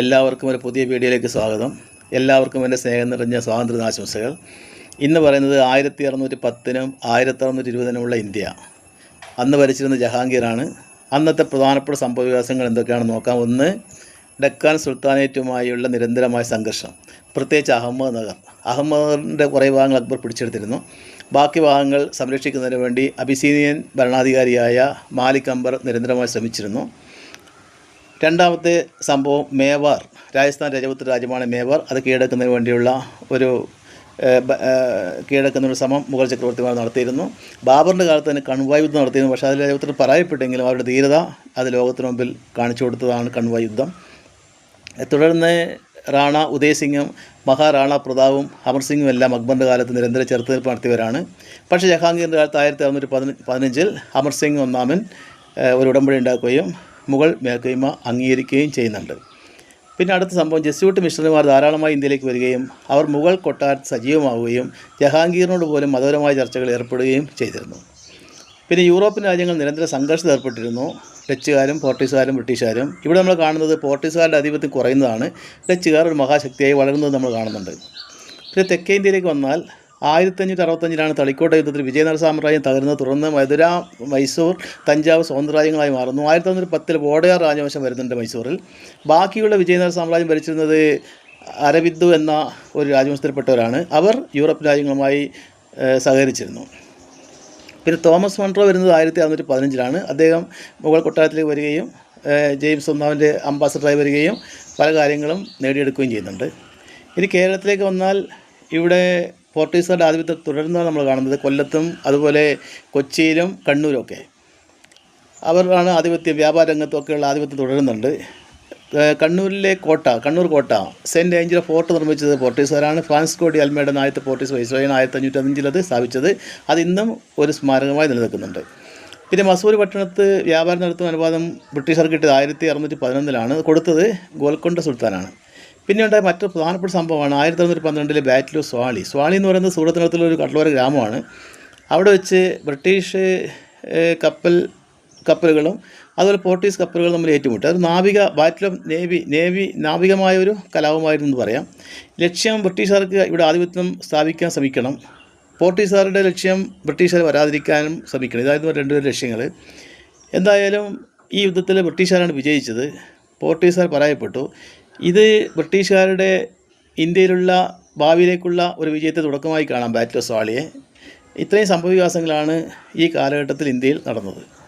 എല്ലാവർക്കും ഒരു പുതിയ വീഡിയോയിലേക്ക് സ്വാഗതം. എല്ലാവർക്കും എന്റെ സ്നേഹം നിറഞ്ഞ സ്വാതന്ത്ര്യ ദിനാശംസകൾ ഇന്ന് പറയുന്നത് ആയിരത്തി അറുന്നൂറ്റി പത്തിനും ആയിരത്തി അറുന്നൂറ്റി ഇരുപതിനുമുള്ള ഇന്ത്യ. അന്ന് ഭരിച്ചിരുന്ന ജഹാംഗീറാണ്. അന്നത്തെ പ്രധാനപ്പെട്ട സംഭവ വികാസങ്ങൾ എന്തൊക്കെയാണെന്ന് നോക്കാം. ഒന്ന് ഡക്കാൻ സുൽത്താനേറ്റുമായുള്ള നിരന്തരമായ സംഘർഷം. പ്രത്യേകിച്ച് അഹമ്മദ് നഗർ. അഹമ്മദ് നഗറിന്റെ കുറേ ഭാഗങ്ങൾ അക്ബർ പിടിച്ചെടുത്തിരുന്നു. ബാക്കി ഭാഗങ്ങൾ സംരക്ഷിക്കുന്നതിന് വേണ്ടി അബിസീനിയൻ ഭരണാധികാരിയായ മാലിക് അംബർ നിരന്തരമായി ശ്രമിച്ചിരുന്നു. രണ്ടാമത്തെ സംഭവം മേവാർ. രാജസ്ഥാൻ രജപുത്ര രാജ്യമാണ് മേവാർ. അത് കീഴടക്കുന്നതിന് വേണ്ടിയുള്ള ഒരു കീഴടക്കുന്നതിന് ശ്രമം മുഗൾ ചക്രവർത്തിമാർ നടത്തിയിരുന്നു. ബാബറിന്റെ കാലത്ത് തന്നെ കൺവായ് യുദ്ധം നടത്തിയിരുന്നു. പക്ഷേ അതിൽ രജപുത്രർ പരാജയപ്പെട്ടെങ്കിലും അവരുടെ ധീരത അത് ലോകത്തിന് മുമ്പിൽ കാണിച്ചു കൊടുത്തതാണ് കൺവായ് യുദ്ധം. തുടർന്ന് റാണ ഉദയസിംഗും മഹാറാണ പ്രതാവും അമർ സിംഗും എല്ലാം അക്ബറിന്റെ കാലത്ത് നിരന്തര ചെറുത്തുനിൽപ്പ് നടത്തിയവരാണ്. പക്ഷേ ജഹാംഗീറിന്റെ കാലത്ത് ആയിരത്തി അറുന്നൂറ്റി പതിന പതിനഞ്ചിൽ അമർ സിംഗ് ഒന്നാമൻ ഒരു ഉടമ്പടി ഉണ്ടാക്കുകയും മുഗൾ മേൽക്കൈമ അംഗീകരിക്കുകയും ചെയ്യുന്നുണ്ട്. പിന്നെ അടുത്ത സംഭവം ജസ്യൂട്ട് മിഷണറിമാർ ധാരാളമായി ഇന്ത്യയിലേക്ക് വരികയും അവർ മുഗൾ കൊട്ടാരത്തിൽ സജീവമാവുകയും ജഹാംഗീറിനോട് പോലും മതപരമായ ചർച്ചകൾ ഏർപ്പെടുകയും ചെയ്തിരുന്നു. പിന്നെ യൂറോപ്യൻ രാജ്യങ്ങൾ നിരന്തര സംഘർഷത്തിൽ ഏർപ്പെട്ടിരുന്നു. ഡച്ചുകാരും പോർട്ടുഗീസുകാരും ബ്രിട്ടീഷുകാരും. ഇവിടെ നമ്മൾ കാണുന്നത് പോർട്ടുഗീസുകാരുടെ ആധിപത്യം കുറയുന്നതാണ്. ഡച്ചുകാർ ഒരു മഹാശക്തിയായി വളരുന്നത് നമ്മൾ കാണുന്നുണ്ട്. പിന്നെ തെക്കേ ഇന്ത്യയിലേക്ക് വന്നാൽ ആയിരത്തഞ്ഞൂറ്റി അറുപത്തഞ്ചിലാണ് തളിക്കോട്ട യുദ്ധത്തിൽ വിജയനഗര സാമ്രാജ്യം തകർന്ന് തുടർന്ന് മധുര മൈസൂർ തഞ്ചാവൂർ സ്വതന്ത്ര രാജ്യങ്ങളായി മാറുന്നു. ആയിരത്തി തൊണ്ണൂറ്റി പത്തിൽ വോഡയാർ രാജവംശം വരുന്നുണ്ട് മൈസൂറിൽ ബാക്കിയുള്ള വിജയനഗര സാമ്രാജ്യം ഭരിച്ചിരുന്നത് അരബിന്ദു എന്ന ഒരു രാജവംശത്തിൽപ്പെട്ടവരാണ്. അവർ യൂറോപ്യൻ രാജ്യങ്ങളുമായി സഹകരിച്ചിരുന്നു. പിന്നെ തോമസ് മൺട്രോ വരുന്നത് ആയിരത്തി അറുന്നൂറ്റി പതിനഞ്ചിലാണ് അദ്ദേഹം മുഗൾ കൊട്ടാരത്തിലേക്ക് വരികയും ജെയിംസ് ഒന്നാമന്റെ അംബാസഡറായി വരികയും പല കാര്യങ്ങളും നേടിയെടുക്കുകയും ചെയ്യുന്നുണ്ട്. ഇനി കേരളത്തിലേക്ക് വന്നാൽ ഇവിടെ പോർട്ടുഗീസുകാരുടെ ആധിപത്യം തുടരുന്നതാണ് നമ്മൾ കാണുന്നത്. കൊല്ലത്തും അതുപോലെ കൊച്ചിയിലും കണ്ണൂരും അവരാണ് ആധിപത്യം വ്യാപാര രംഗത്തൊക്കെയുള്ള ആധിപത്യം തുടരുന്നുണ്ട്. കണ്ണൂരിലെ കോട്ട കണ്ണൂർ കോട്ട. സെന്റ് ഏഞ്ചൽ ഫോർട്ട് നിർമ്മിച്ചത് പോർട്ടീസുകാരാണ് ഫ്രാൻസ്കോ ഡി അൽമേഡ ആദ്യത്തെ പോർട്ടീസ് വൈസ്രോയാണ് ആയിരത്തി അഞ്ഞൂറ്റി അഞ്ചിൽ അത് സ്ഥാപിച്ചത്. അത് ഇന്നും ഒരു സ്മാരകമായി നിലനിൽക്കുന്നുണ്ട്. പിന്നെ മസൂരി പട്ടണത്ത് വ്യാപാരം നടത്തുന്ന അനുവാദം ബ്രിട്ടീഷുകാർ കിട്ടിയത് ആയിരത്തി അറുന്നൂറ്റി പതിനൊന്നിലാണ് കൊടുത്തത് ഗോൽക്കൊണ്ട സുൽത്താനാണ്. പിന്നെ ഉണ്ടായ മറ്റൊരു പ്രധാനപ്പെട്ട സംഭവമാണ് ആയിരത്തി തൊള്ളായിരത്തി പന്ത്രണ്ടിലെ ബാറ്റിൽ ഓഫ് സ്വാളി സ്വാളി എന്ന് പറയുന്നത് സൂറത്തിനടുത്തുള്ള ഒരു കടലോര ഗ്രാമമാണ്. അവിടെ വെച്ച് ബ്രിട്ടീഷ് കപ്പൽ കപ്പലുകളും അതുപോലെ പോർട്ടീസ് കപ്പലുകളും തമ്മിൽ ഏറ്റുമുട്ടി. അത് നാവിക ബാറ്റിൽ ഓഫ് നേവി നേവി നാവികമായ ഒരു കലാപമായിരുന്നു എന്ന് പറയാം. ലക്ഷ്യം ബ്രിട്ടീഷുകാർക്ക് ഇവിടെ ആധിപത്യം സ്ഥാപിക്കാൻ ശ്രമിക്കണം. പോർട്ടീസുകാരുടെ ലക്ഷ്യം ബ്രിട്ടീഷുകാർ വരാതിരിക്കാനും ശ്രമിക്കണം. ഇതായിരുന്നു രണ്ടുപേരും ലക്ഷ്യങ്ങൾ എന്തായാലും ഈ യുദ്ധത്തിൽ ബ്രിട്ടീഷുകാരാണ് വിജയിച്ചത്. പോർട്ടീസുകാർ പരാജയപ്പെട്ടു. ഇത് ബ്രിട്ടീഷുകാരുടെ ഇന്ത്യയിലുള്ള ഭാവിയിലേക്കുള്ള ഒരു വിജയത്തെ തുടക്കമായി കാണാം ബാറ്റിൽ വാളിയെ ഇത്രയും സംഭവവികാസങ്ങളാണ് ഈ കാലഘട്ടത്തിൽ ഇന്ത്യയിൽ നടന്നത്.